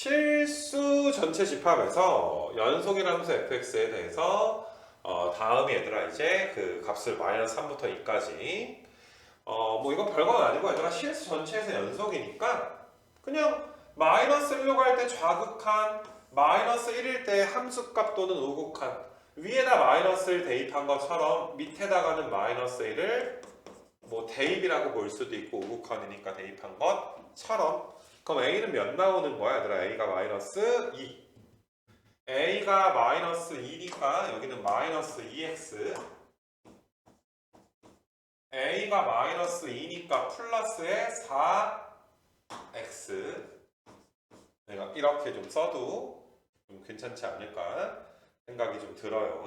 실수 전체 집합에서 연속이라는 함수 fx에 대해서 어, 다음이 얘들아 이제 그 값을 마이너스 3부터 2까지. 어, 뭐 이건 별건 아니고 얘들아 실수 전체에서 연속이니까 그냥 마이너스 1로 갈 때 좌극한 마이너스 1일 때 함수값 또는 우극한 위에다 마이너스 1 대입한 것처럼 밑에다가는 마이너스 1을 뭐 대입이라고 볼 수도 있고 우극한이니까 대입한 것처럼 그럼 a는 몇 나오는 거야 얘들아? A가 마이너스 2 a가 마이너스 2니까 여기는 마이너스 2x a가 마이너스 2니까 플러스의 4x 내가 이렇게 좀 써도 좀 괜찮지 않을까 생각이 좀 들어요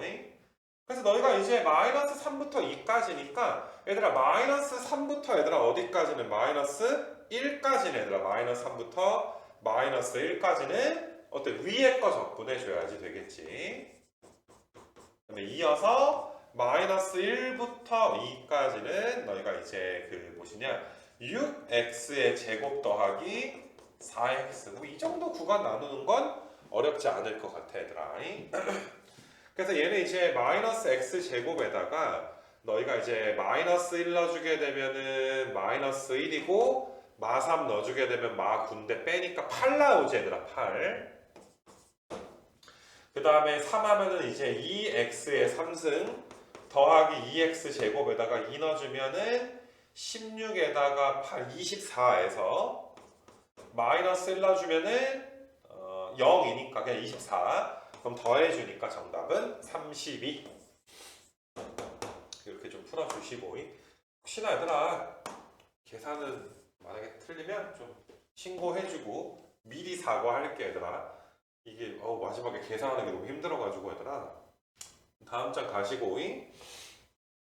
그래서 너희가 이제 마이너스 3부터 2까지니까 얘들아 마이너스 3부터 얘들아 어디까지는 마이너스 1까지는 얘들아 마이너스 3부터 마이너스 1까지는 어때? 위에 거 적분해 줘야지 되겠지. 그다음에 이어서 마이너스 1부터 2까지는 너희가 이제 그 뭐시냐? 6x의 제곱 더하기 4x 뭐 이 정도 구간 나누는 건 어렵지 않을 것 같아 얘들아. 그래서 얘는 이제 마이너스 x 제곱에다가 너희가 이제 마이너스 1 넣어주게 되면은 마이너스 1이고 마3 넣어주게 되면 마9인데 빼니까 8 나오지 얘들아 8. 그 다음에 3 하면은 이제 2x의 3승 더하기 2x 제곱에다가 2 넣어주면은 16에다가 8, 24에서 마이너스 1 넣어주면은 어, 0이니까 그냥 24 그럼 더해주니까 정답은 32 이렇게 좀 풀어주시고. 혹시나 얘들아 틀리면 좀 신고해주고 미리 사과할게 얘들아. 이게 어 마지막에 계산하는 게 너무 힘들어가지고 얘들아. 다음 장 가시고